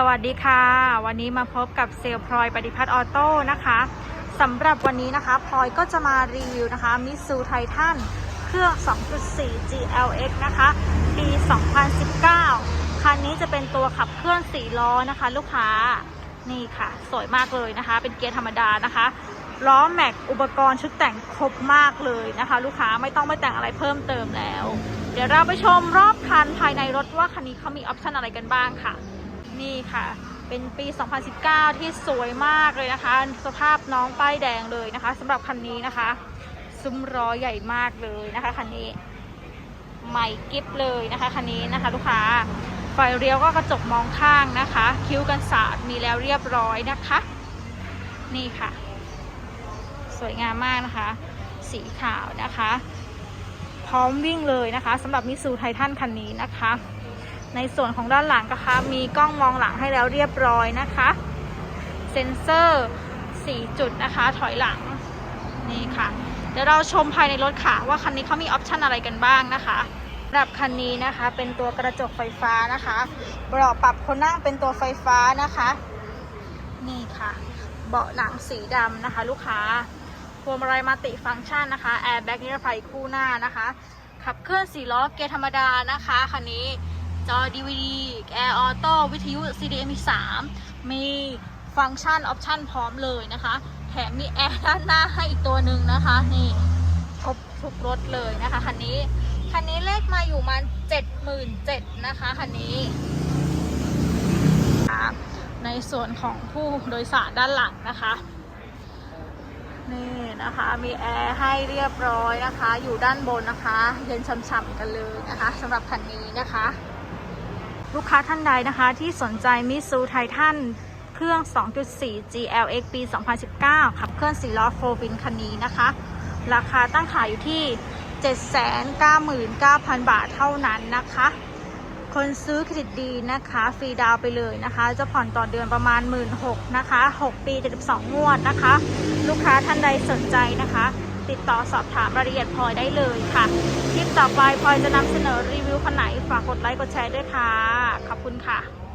สวัสดีค่ะ วันนี้มาพบกับเซลล์พลอยปฏิพัฒน์ออโต้นะคะสำหรับวันนี้นะคะพลอยก็จะมารีวิวนะคะมิซูไททันเครื่อง 2.4 GLX นะคะปี 2019 คันนี้จะเป็นตัวขับเคลื่อน 4 ล้อนะคะ ลูกค้านี่ค่ะ สวยมากเลยนะคะ เป็นเกียร์ธรรมดานะคะล้อแม็กอุปกรณ์ชุดแต่งครบมากเลยนะคะ ลูกค้าไม่ต้องไปแต่งอะไรเพิ่มเติมแล้ว เดี๋ยวเราไปชมรอบคันภายในรถว่าคันนี้เขามีออปชันอะไรกันบ้างค่ะ นี่ค่ะ เป็นปี 2019 ที่สวยมากเลยนะคะ สภาพน้องป้ายแดงเลยนะคะสำหรับคันนี้นะคะ ซุ้มล้อใหญ่มากเลยนะคะคันนี้ใหม่กิฟเลยนะคะคันนี้นะคะ ลูกค้าไฟเลี้ยวก็กระจกมองข้างนะคะ คิ้วกันสาดมีแล้วเรียบร้อยนะคะ นี่ค่ะ สวยงามมากนะคะ สีขาวนะคะ พร้อมวิ่งเลยนะคะสำหรับมิซูไททันคันนี้นะคะ ในส่วนของด้านหลังนะคะ มีกล้องมองหลังให้แล้วเรียบร้อยนะคะ เซ็นเซอร์ 4 จุดนะคะ ถอยหลัง นี่ค่ะ เดี๋ยวเราชมภายในรถค่ะ ว่าคันนี้เขามีออปชันอะไรกันบ้างนะคะสำหรับคันนี้นะคะ เป็นตัวกระจกไฟฟ้านะคะเบาะปรับคนนั่งเป็นตัวไฟฟ้านะคะ นี่ค่ะ เบาะหนังสีดำนะคะ ลูกค้าพวงมาลัยมัลติฟังก์ชันนะคะแอร์แบ็กนิรภัยคู่หน้านะคะ ขับเคลื่อน4ล้อเกียร์ธรรมดานะคะคันนี้ จอ DVD แอร์ออโต้วิทยุ CDM 3มีฟังก์ชันออปชันพร้อมเลยนะคะ แถมมีแอร์ด้านหน้าให้อีกตัวหนึ่งนะคะ นี่ครบทุกรถเลยนะคะคันนี้ คันนี้เลขมาอยู่มัน77,000นะคะคันนี้ในส่วนของผู้โดยสารด้านหลังนะคะนี่นะคะมีแอร์ให้เรียบร้อยนะคะ อยู่ด้านบนนะคะ เย็นช่ำๆกันเลยนะคะสำหรับคันนี้นะคะ ลูกค้าท่านใดนะคะที่สนใจมิซูไททันเครื่อง 2.4 GLX ปี 2019 ขับเคลื่อน4ล้อโฟวินคันนี้นะคะ ราคาตั้งขายอยู่ที่ 799,000 บาทเท่านั้นนะคะ คนซื้อเครดิตดีนะคะ ฟรีดาวไปเลยนะคะ จะผ่อนต่อเดือนประมาณ 1 6ื่นนะคะ 6 ปี 72 งวดนะคะ ลูกค้าท่านใดสนใจนะคะ ติดต่อสอบถามรายละเอียดพลอยได้เลยค่ะ คลิปต่อไปพลอยจะนำเสนอรีวิวคนไหนฝากกดไลค์กดแชร์ด้วยค่ะ ขอบคุณค่ะ